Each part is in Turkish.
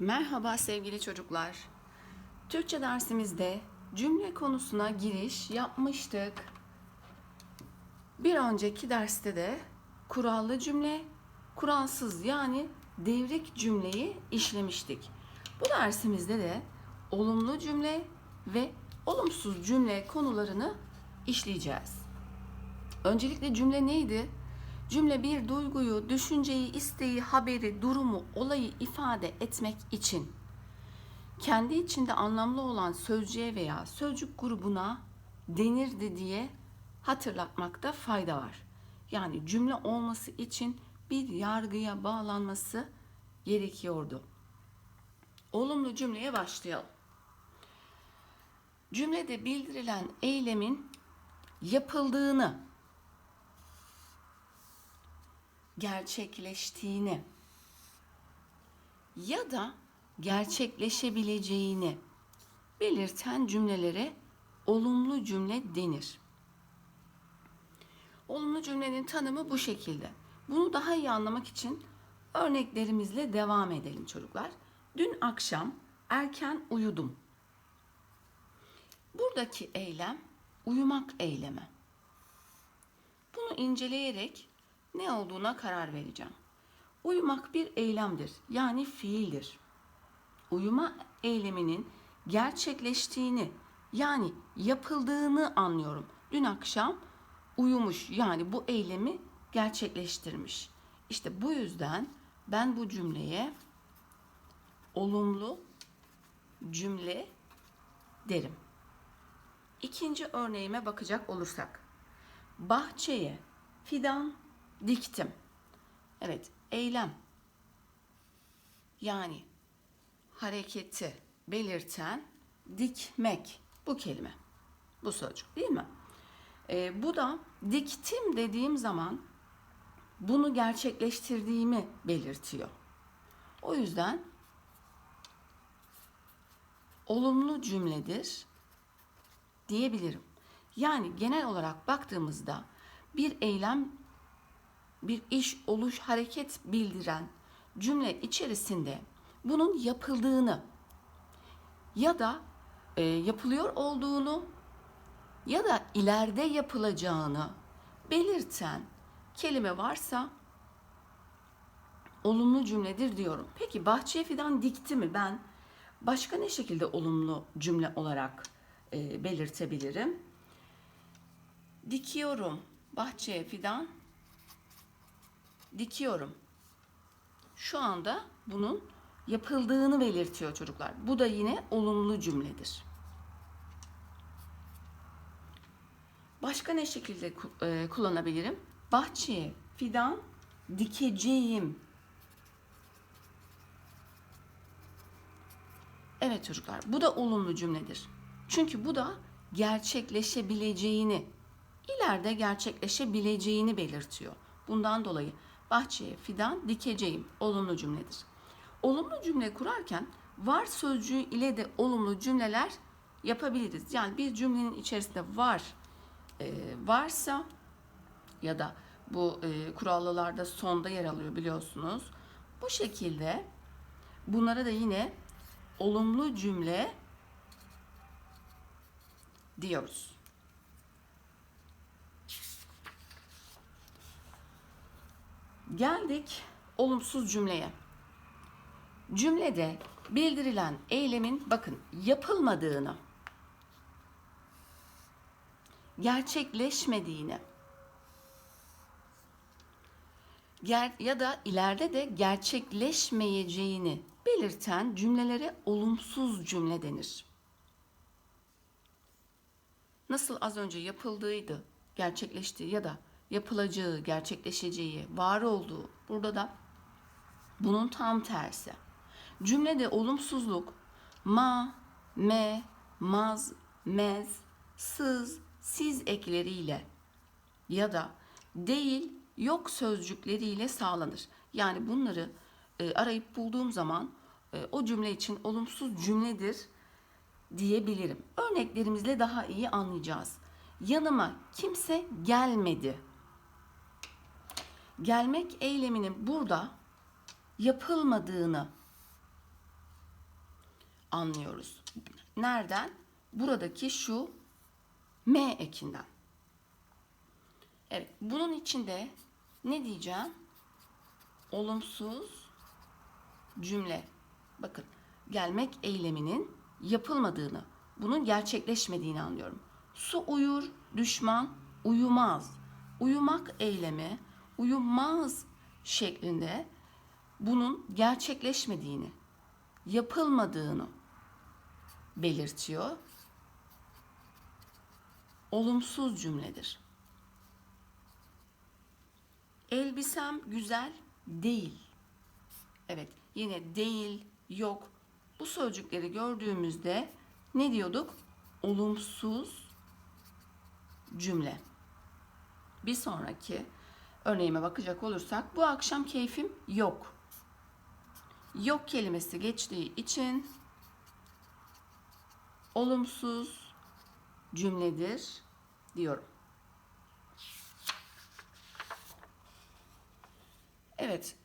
Merhaba sevgili çocuklar. Türkçe dersimizde cümle konusuna giriş yapmıştık. Bir önceki derste de kurallı cümle, kuralsız yani devrik cümleyi işlemiştik. Bu dersimizde de olumlu cümle ve olumsuz cümle konularını işleyeceğiz. Öncelikle cümle neydi? Cümle bir duyguyu, düşünceyi, isteği, haberi, durumu, olayı ifade etmek için kendi içinde anlamlı olan sözcüğe veya sözcük grubuna denirdi diye hatırlatmakta fayda var. Yani cümle olması için bir yargıya bağlanması gerekiyordu. Olumlu cümleye başlayalım. Cümlede bildirilen eylemin yapıldığını gerçekleştiğini ya da gerçekleşebileceğini belirten cümlelere olumlu cümle denir. Olumlu cümlenin tanımı bu şekilde. Bunu daha iyi anlamak için örneklerimizle devam edelim çocuklar. Dün akşam erken uyudum. Buradaki eylem uyumak eylemi. Bunu inceleyerek ne olduğuna karar vereceğim. Uyumak bir eylemdir. Yani fiildir. Uyuma eyleminin gerçekleştiğini yani yapıldığını anlıyorum. Dün akşam uyumuş yani bu eylemi gerçekleştirmiş. İşte bu yüzden ben bu cümleye olumlu cümle derim. İkinci örneğime bakacak olursak. Bahçeye fidan diktim. Evet, eylem. Yani hareketi belirten dikmek bu kelime. Bu sözcük değil mi? Ee, bu da diktim dediğim zaman bunu gerçekleştirdiğimi belirtiyor. O yüzden olumlu cümledir diyebilirim. Yani genel olarak baktığımızda bir eylem, bir iş, oluş, hareket bildiren cümle içerisinde bunun yapıldığını ya da e, yapılıyor olduğunu ya da ileride yapılacağını belirten kelime varsa olumlu cümledir diyorum. Peki bahçeye fidan dikti mi ben başka ne şekilde olumlu cümle olarak e, belirtebilirim? Dikiyorum bahçeye fidan dikiyorum. Şu anda bunun yapıldığını belirtiyor çocuklar. Bu da yine olumlu cümledir. Başka ne şekilde e, kullanabilirim? Bahçeye fidan dikeceğim. Evet çocuklar, bu da olumlu cümledir. Çünkü bu da gerçekleşebileceğini, ileride gerçekleşebileceğini belirtiyor. Bundan dolayı bahçeye fidan dikeceğim olumlu cümledir. Olumlu cümle kurarken var sözcüğü ile de olumlu cümleler yapabiliriz. Yani bir cümlenin içerisinde var e, varsa ya da bu e, kurallılarda sonda yer alıyor biliyorsunuz. Bu şekilde bunlara da yine olumlu cümle diyoruz. Geldik olumsuz cümleye. Cümlede bildirilen eylemin bakın yapılmadığını, gerçekleşmediğini ger ya da ileride de gerçekleşmeyeceğini belirten cümlelere olumsuz cümle denir. Nasıl az önce yapıldığıydı, gerçekleştiği ya da yapılacağı, gerçekleşeceği, var olduğu burada da bunun tam tersi. Cümlede olumsuzluk ma, me, maz, mez, sız, siz ekleriyle ya da değil, yok sözcükleriyle sağlanır. Yani bunları e, arayıp bulduğum zaman e, o cümle için olumsuz cümledir diyebilirim. Örneklerimizle daha iyi anlayacağız. Yanıma kimse gelmedi. Gelmek eyleminin burada yapılmadığını anlıyoruz. Nereden? Buradaki şu M ekinden. Evet, bunun içinde ne diyeceğim? Olumsuz cümle. Bakın, gelmek eyleminin yapılmadığını, bunun gerçekleşmediğini anlıyorum. Su uyur, düşman uyumaz. Uyumak eylemi, uyumaz şeklinde bunun gerçekleşmediğini, yapılmadığını belirtiyor. Olumsuz cümledir. Elbisem güzel değil. Evet, yine değil, yok. Bu sözcükleri gördüğümüzde ne diyorduk? Olumsuz cümle. Bir sonraki örneğime bakacak olursak bu akşam keyfim yok. Yok kelimesi geçtiği için olumsuz cümledir diyorum. Evet.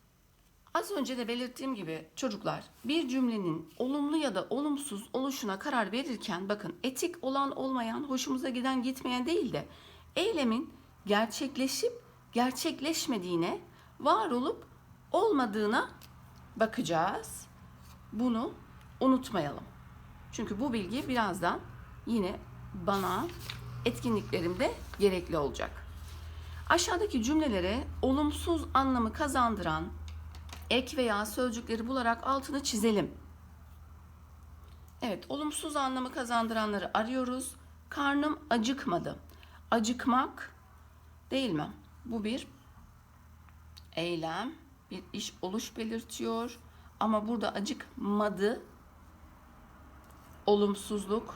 Az önce de belirttiğim gibi çocuklar bir cümlenin olumlu ya da olumsuz oluşuna karar verirken bakın etik olan olmayan, hoşumuza giden gitmeyen değil de eylemin gerçekleşip gerçekleşmediğine, var olup olmadığına bakacağız. Bunu unutmayalım. Çünkü bu bilgi birazdan yine bana etkinliklerimde gerekli olacak. Aşağıdaki cümlelere olumsuz anlamı kazandıran ek veya sözcükleri bularak altını çizelim. Evet, olumsuz anlamı kazandıranları arıyoruz. Karnım acıkmadı. Acıkmak değil mi? Bu bir eylem, bir iş oluş belirtiyor. Ama burada acıkmadı olumsuzluk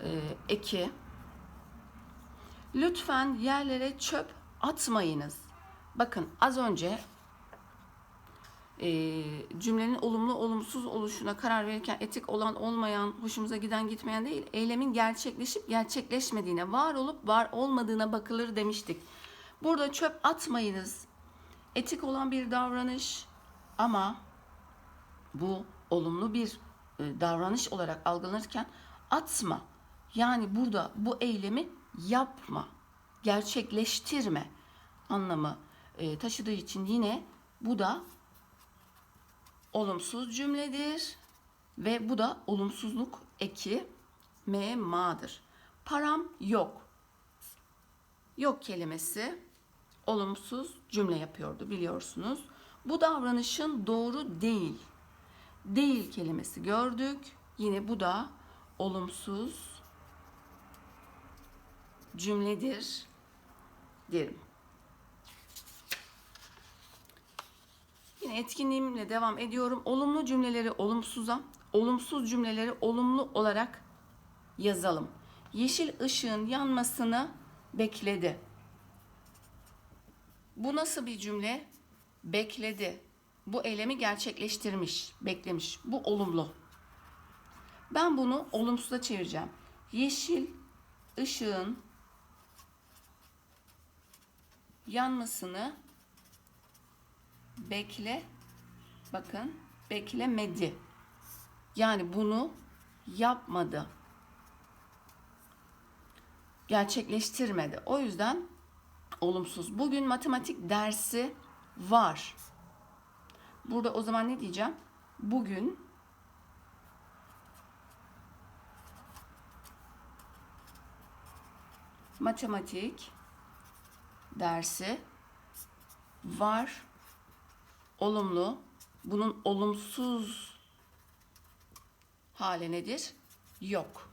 e, eki. Lütfen yerlere çöp atmayınız. Bakın az önce e, cümlenin olumlu olumsuz oluşuna karar verirken etik olan olmayan, hoşumuza giden gitmeyen değil, eylemin gerçekleşip gerçekleşmediğine, var olup var olmadığına bakılır demiştik. Burada çöp atmayınız. Etik olan bir davranış ama bu olumlu bir e, davranış olarak algılanırken atma. Yani burada bu eylemi yapma, gerçekleştirme anlamı e, taşıdığı için yine bu da olumsuz cümledir ve bu da olumsuzluk eki ma'dır. Param yok. Yok kelimesi olumsuz cümle yapıyordu biliyorsunuz. Bu davranışın doğru değil. Değil kelimesi gördük. Yine bu da olumsuz cümledir derim. Yine etkinliğimle devam ediyorum. Olumlu cümleleri olumsuza, olumsuz cümleleri olumlu olarak yazalım. Yeşil ışığın yanmasını bekledi. Bu nasıl bir cümle? Bekledi. Bu eylemi gerçekleştirmiş, beklemiş. Bu olumlu. Ben bunu olumsuza çevireceğim. Yeşil ışığın yanmasını bekle bakın beklemedi. Yani bunu yapmadı. Gerçekleştirmedi. O yüzden olumsuz. Bugün matematik dersi var. Burada o zaman ne diyeceğim? Bugün matematik dersi var. Olumlu. Bunun olumsuz hali nedir? Yok.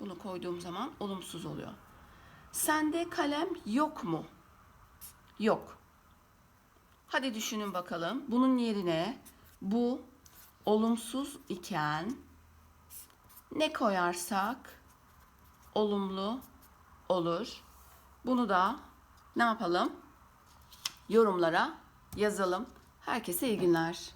Bunu koyduğum zaman olumsuz oluyor. Sende kalem yok mu? Yok. Hadi düşünün bakalım. Bunun yerine bu olumsuz iken ne koyarsak olumlu olur. Bunu da ne yapalım? Yorumlara yazalım. Herkese iyi günler.